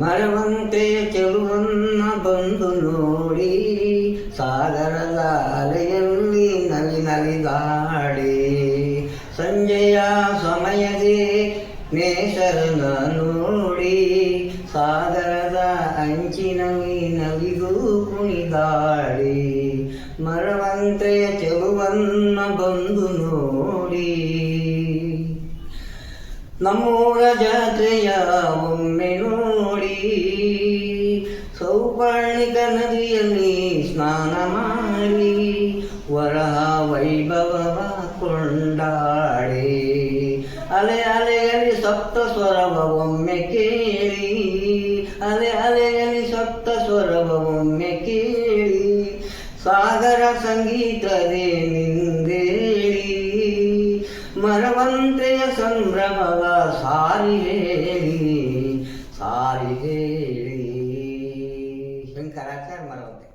ಮರವಂತೆ ಚೆಲುವನ್ನ ಬಂದು ನೋಡಿ ಸಾಗರದ ಅಲೆಯಲ್ಲಿ ನಲಿ ನಲಿದಾಡಿ ಸಂಜೆಯ ಸಮಯದೇ ನೇಸರನ ನೋಡಿ ಸಾಗರದ ಅಂಚಿನಲ್ಲಿ ನಲಿದು ಕುಣಿದಾಡಿ. ಮರವಂತೆ ಚೆಲುವನ್ನ ಬಂದು ನೋಡಿ ನಮ್ಮೂರ ಜಾತ್ರೆಯ ಸೌಪರ್ಣಿಕ ನದಿಯಲ್ಲಿ ಸ್ನಾನ ಮಾಡಿ ವರಹ ವೈಭವವ ಕೊಂಡಾಡಿ ಅಲೆ ಅಲೆಯಲ್ಲಿ ಸಪ್ತ ಸ್ವರವ ಒಮ್ಮೆ ಕೇಳಿ, ಅಲೆ ಅಲೆಯಲ್ಲಿ ಸಪ್ತ ಸ್ವರವ ಒಮ್ಮೆ ಕೇಳಿ, ಸಾಗರ ಸಂಗೀತದೇ ನಿಂದೇಳಿ. ಮರವಂತೆಯ ಸಂಭ್ರಮವ ಸಾರಿ ಹೇಳಿ ಸಾರಿ ಹೇಳಿ. ಶಂಕರಾಚಾರ್ಯ ಮರವಂತೆ